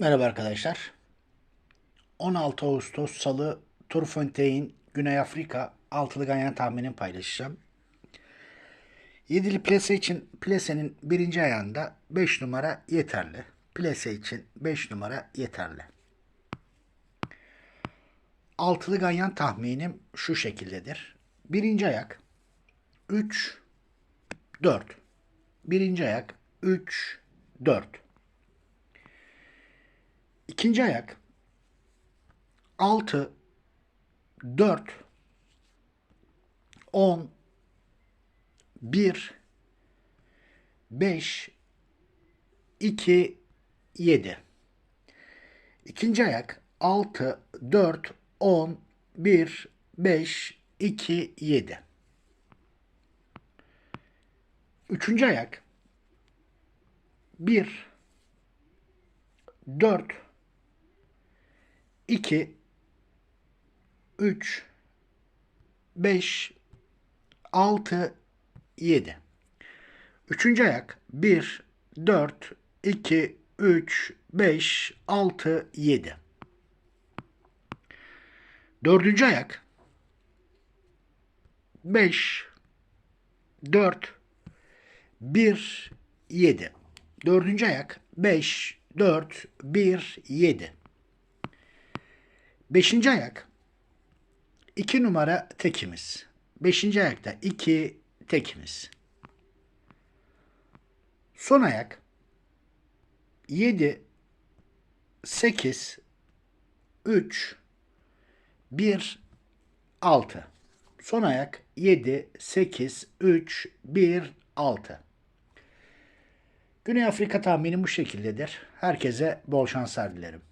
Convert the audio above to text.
Merhaba arkadaşlar. 16 Ağustos Salı Turfontein Güney Afrika altılı ganyan tahminini paylaşacağım. Yedili plase için plasenin birinci ayağında 5 numara yeterli. Plase için 5 numara yeterli. Altılı ganyan tahminim şu şekildedir. Birinci ayak 3 4. Birinci ayak 3 4. İkinci ayak. 6 4 10 1 5 2 7 İkinci ayak. 6 4 10 1 5 2 7 Üçüncü ayak. 1 4 2 3 5 6 7 Üçüncü ayak. 1 4 2 3 5 6 7 Dördüncü ayak. 5 4 1 7 Dördüncü ayak. 5 4 1 7 Beşinci ayak 2 numara tekimiz. Beşinci ayakta 2 tekimiz. Son ayak 7 8 3 1 6 Son ayak 7 8 3 1 6 Güney Afrika tahminim bu şekildedir. Herkese bol şanslar dilerim.